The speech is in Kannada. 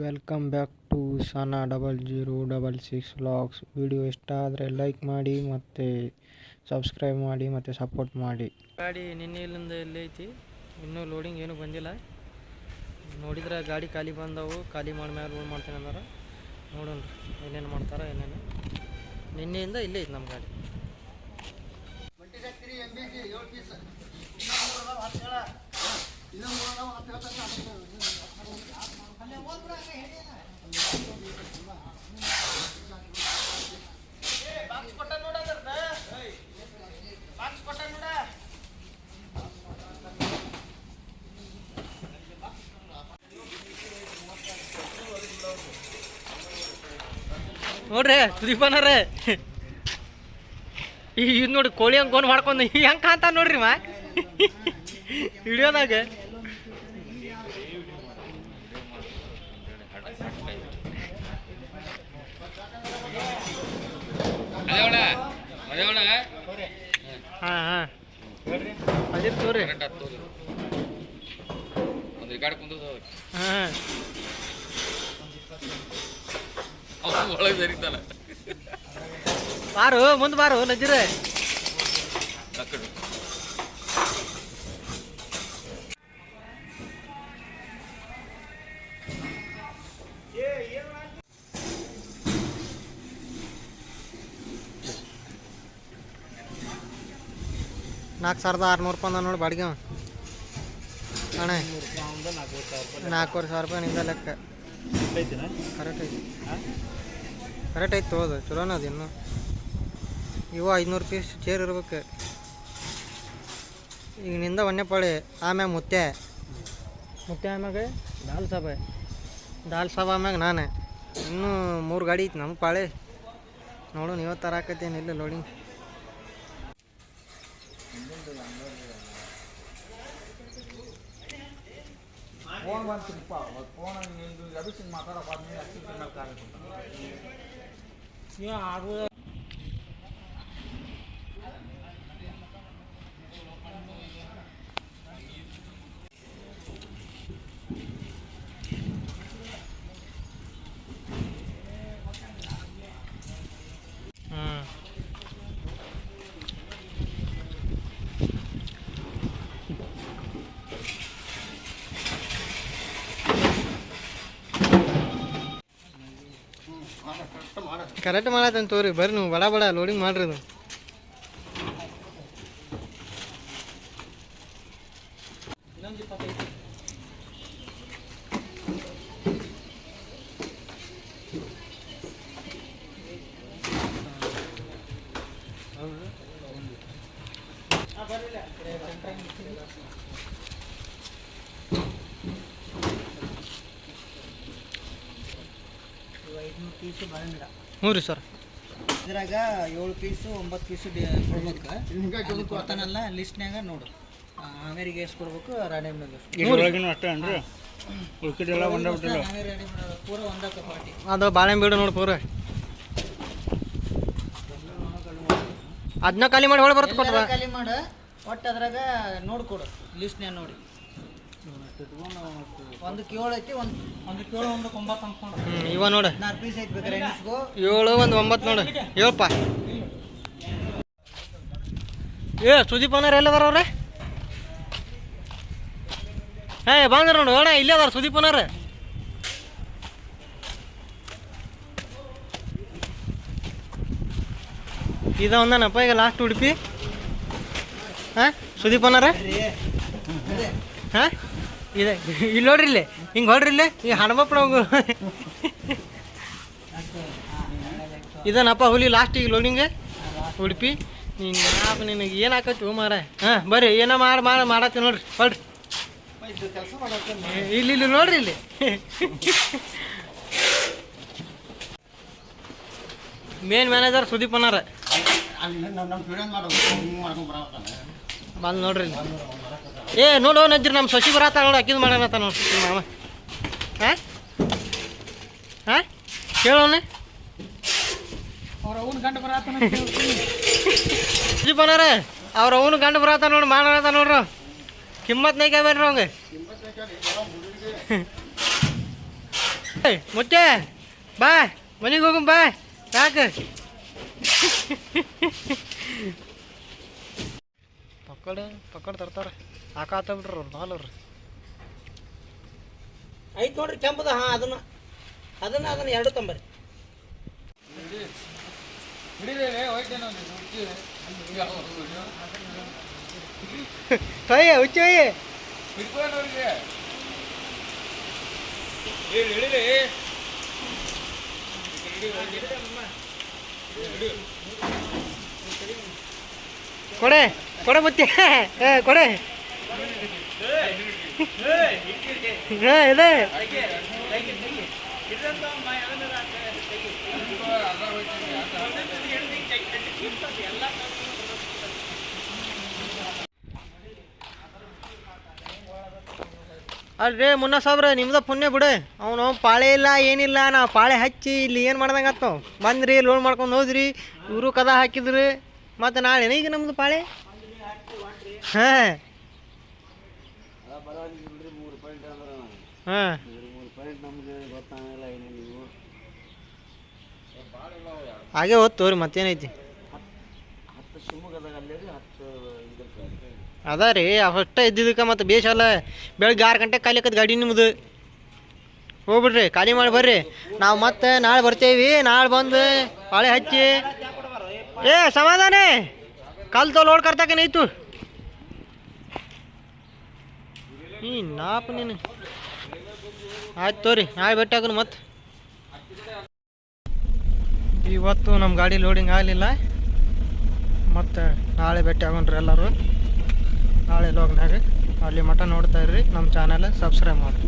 Welcome back to Sana double zero double six vlogs video ಇಷ್ಟ ಆದರೆ ಲೈಕ್ ಮಾಡಿ ಮತ್ತು ಸಬ್ಸ್ಕ್ರೈಬ್ ಮಾಡಿ ಮತ್ತು ಸಪೋರ್ಟ್ ಮಾಡಿ. ಗಾಡಿ ನಿನ್ನೆ ಇಲ್ಲಿಂದ ಐತಿ? ಇನ್ನೂ ಲೋಡಿಂಗ್ ಏನೂ ಬಂದಿಲ್ಲ. ನೋಡಿದ್ರೆ ಗಾಡಿ ಖಾಲಿ ಬಂದವು. ಖಾಲಿ ಮಾಡಿ ಮ್ಯಾಲೆ ಲೋಡ್ ಮಾಡ್ತೇನೆ ಅಂದ್ರೆ. ನೋಡೋಣ ಏನೇನು ಮಾಡ್ತಾರೆ ಏನೇನು. ನಿನ್ನೆಯಿಂದ ಇಲ್ಲೇ ಐತಿ ನಮ್ಮ ಗಾಡಿ. ನೋಡ್ರಿ ಸುದೀಪನರೇ ಈ ಇದು ನೋಡಿ ಕೋಳಿ ಹಂಗೆ ಗೋನ್ ಮಾಡ್ಕೊಂಡು ಹೆಂಗೆ ಕಾಂತ ನೋಡ್ರಿ ಮಾ ವಿಡಿಯೋದಾಗ ಹಾಂ ಹಾಂ. ಅದಿರ್ ತೋರಿ. ಒಂದು ರಿಕಾರ್ಡ್ ಕುಂದ್ರದ ಹಾಂ ಅವ್ನು ಒಳಗೆ ಸರಿತಲ್ಲ. ಬಾರು ಮುಂದೆ ಬಾರು ನಜ್ಜಿರೆ. ಆ ನಾಲ್ಕು ಸಾವಿರದ ಆರುನೂರು ರೂಪಾಯಿ ನೋಡಿ ಬಾಡಿಗೆ. ಅಣ್ಣ, ನಾಲ್ಕೂವರೆ ಸಾವಿರ ರೂಪಾಯಿ ನಿಂದ ಲೆಕ್ಕ. ಕರೆಕ್ಟ್ ಐತಿ ಕರೆಕ್ಟ್ ಐತಿ ತೊಗೊದು ಚಲೋನ ಅದು ಇನ್ನು. ಇವು ಐದುನೂರು ಪೀಸ್ ಚೇರ್ ಇರ್ಬೇಕು. ಈಗ ನಿಂದ ಒಂದೇ ಪಾಳಿ ಆಮ್ಯಾಗ ಮುತ್ತೆ ಮುತ್ತೆ ಆಮ್ಯಾಗ ದಾಲ್ ಸಾಬ. ದಾಲ್ ಸಾಬ ಆಮ್ಯಾಗ ನಾನೇ. ಇನ್ನೂ ಮೂರು ಗಾಡಿ ಐತಿ ನಮ್ಮ ಪಾಳೆ. ನೋಡು, ನೀವು ತರಾಕತ್ತೇನು ಇಲ್ಲ ಲೋಡಿಂಗ್ ಫೋನ್ ಬಂತಪ್ಪ ಫೋನ್ ನಿಂದು ಅಭಿಷೇಕ್ ಮಾತಾಡೋ ಬಾದ್ಮೇಲೆ ಅಕ್ಕಿ ತಿನ್ನೋಕೆ ಹ್ಞೂ ಕರೆಕ್ಟ್ ಮಾಡತ್ತಂತ ತೋರಿ. ಬರ್ರಿ ನೀವು. ಬಡ ಬಡ ಲೋಡಿಂಗ್ ಮಾಡ್ರಿ ಅದು. ಐದು ಪೀಸು ಬಾಳೆಗಿಡ ಹ್ಞೂ ರೀ ಸರ್. ಇದ್ರಾಗ ಏಳು ಪೀಸು ಒಂಬತ್ತು ಪೀಸು ಕೊಡ್ಬೇಕು. ಕೊಡ್ತಾನಲ್ಲ ಲಿಸ್ಟ್ನ್ಯಾಗ ನೋಡು. ಆಮೇರಿಗೆ ಎಷ್ಟು ಕೊಡ್ಬೇಕು ರಾಣಿ ಪೂರ ಒಂದಕ್ಕೆ ಪಾರ್ಟಿ. ಅದು ಬಾಳೆ ಬೀಡು ನೋಡಿ ಪೂರ. ಅದನ್ನ ಖಾಲಿ ಮಾಡಿ ಹೊಳೆ ಬರುತ್ತೆ ಖಾಲಿ ಮಾಡು. ಒಟ್ಟು ಅದ್ರಾಗ ನೋಡ್ಕೊಡು ಲಿಸ್ಟ್ನ್ಯಾಗ ನೋಡಿ. ಏಳು ಒಂದು ಏಳು ಒಂಬತ್ತು ಅನ್ಕೊಂಡು ಹ್ಞೂ ಇವ ನೋಡು. ಹದಿನಾರು ಪೀಸ್ ಐತಿ ಬೇಕಾರೆ ಎಣಿಸ್ಕೋ. ಏಳು ಒಂದು ಒಂಬತ್ತು ನೋಡು. ಏಳಪ್ಪ ಏ ಸುದೀಪ್ ಅಣ್ಣ ಎಲ್ಲ ಅದಾರ ಅವ್ರೆ? ಏ ಬಂದ್ರ ನೋಡು. ಅಣ್ಣ ಇಲ್ಲೇ ಅದಾರ ಸುದೀಪ್ ಅನ್ನಾರ ಇದ ಒಂದನಪ್ಪ ಈಗ ಲಾಸ್ಟ್ ಉಡುಪಿ. ಹಾಂ ಸುದೀಪ್ ಅನ್ನಾರ ಹಾಂ ಇದೆ ಇಲ್ಲಿ ನೋಡ್ರಿ ಇಲ್ಲಿ ಹಿಂಗೆ ಹೊಡ್ರಿ ಇಲ್ಲಿ ಈ ಹಣಮಪ್ಪನ ಹೋಗು ಇದನಪ್ಪ ಹುಲಿ ಈಗ ಲೋಡಿಂಗ್ ಉಡುಪಿ ಯಾಪ ನಿನಗೆ ಏನು ಹಾಕತ್ತಿ ಮಾರ ಹಾಂ ಬರ್ರಿ ಏನೋ ಮಾಡಿ ಮಾಡಿ ಮಾಡತ್ತಿ ನೋಡ್ರಿ ಹೊಡ್ರಿ ಇಲ್ಲಿ ಇಲ್ಲಿ ನೋಡ್ರಿ ಇಲ್ಲಿ ಮೇನ್ ಮ್ಯಾನೇಜರ್ ಸುದೀಪ್ ಅನ್ನಾರ ಬಂದು ನೋಡ್ರಿ ಏ ನೋಡೋ ನಜ್ರಿ ನಮ್ಮ ಸಸಿ ಬರತ್ತ ನೋಡು ಅಕ್ಕಿದ್ ಮಾಡೋಣ ನೋಡಿ ಮಾಮ ಹಾಂ? ಹಾಂ? ಕೇಳೋಣ ಅವ್ರ ಅವ್ನು ಗಂಡ ಬರತ್ತಾನ ಅವ್ರ ಅವನು ಗಂಡು ಬರತ್ತ ನೋಡಿ ಮಾಡೋಣ ನೋಡ್ರಿ. ಕಿಮ್ಮತ್ ನೈಕೆ ಬೇಡ್ರಿ ಅವಂಗೆ ಮುತ್ತೆ ಬಾ ಮನೆಗೆ ಹೋಗು ಬಾ. ಯಾಕೆ ಪಕ್ಕಡ ತರ್ತಾರೆ. ತರ್ತಾರ ಹಾಕಾತ ಬಿಡ್ರಿ ಅವ್ರು ಅವ್ರಿ. ಐತ್ ನೋಡ್ರಿ ಕೆಂಪದ ಹಾ ಅದನ್ನ ಅದನ್ನ ಅದನ್ನ ಎರಡು ತಂಬರಿ. ಹೊಯ್ಯ ಹುಚ್ಚಿ ಹೊಯ್ಯ ಕೊಡೆ ಕೊಡೆ ಮುತ್ತೆ ಏ, ಕೊಡೆ. ಅಲ್ರಿ, ಮುನ್ನ ಸಾಬ್ರ, ನಿಮ್ದ ಪುಣ್ಯ ಬಿಡು. ಅವನು ಪಾಳೆ ಇಲ್ಲ, ಏನಿಲ್ಲ, ನಾವು ಪಾಳೆ ಹಚ್ಚಿ ಇಲ್ಲಿ ಏನು ಮಾಡ್ದಂಗೆ ಆತ್ ಬಂದ್ರಿ ಲೋನ್ ಮಾಡ್ಕೊಂಡು ಹೋದ್ರಿ, ಇವರು ಕದ ಹಾಕಿದ್ರಿ. ಮತ್ತು ನಾಳೆ ಈಗ ನಮ್ದು ಪಾಳೆ? ಹಾಂ. ಹಾಂ. ಹಾಗೆ ಹೋದ್ ತೋರಿ ಮತ್ತೇನೈತಿ? ಅದ ರೀ ಅಷ್ಟ ಇದ್ದಿದ್ದಕ್ಕೆ ಮತ್ತೆ ಬೇಷ ಅಲ್ಲ ಬೆಳಗ್ಗೆ ಆರು ಗಂಟೆಗೆ ಖಾಲಿ ಆಕತ್ ಗಾಡಿ ನಿಮ್ಮದು ಹೋಗ್ಬಿಡ್ರಿ ಖಾಲಿ ಮಾಡಿ ಬರ್ರಿ. ನಾವು ಮತ್ತೆ ನಾಳೆ ಬರ್ತೇವಿ ನಾಳೆ ಬಂದು ಪಾಳೆ ಹಚ್ಚಿ. ಏ, ಸಮಾಧಾನ. ಕಲ್ ತೋ ಲೋಡ್ ಕರ್ತಾಕ ನೈತು ಈ ನಾಪ ನೀನು. ಆಯ್ತು ತೋರಿ ನಾಳೆ ಭೇಟಿ ಆಗೋಣ ಮತ್ತೆ. ಇವತ್ತು ನಮ್ಮ ಗಾಡಿ ಲೋಡಿಂಗ್ ಆಗಲಿಲ್ಲ. ಮತ್ತು ನಾಳೆ ಭೇಟಿ ಆಗೋಣ್ರಿ ಎಲ್ಲರೂ. ನಾಳೆ ಲೋಗ್ನಾಗ ಅಲ್ಲಿ ಮಠ ನೋಡ್ತಾ ಇರ್ರಿ ನಮ್ಮ ಚಾನಲ್ ಸಬ್ಸ್ಕ್ರೈಬ್ ಮಾಡಿ.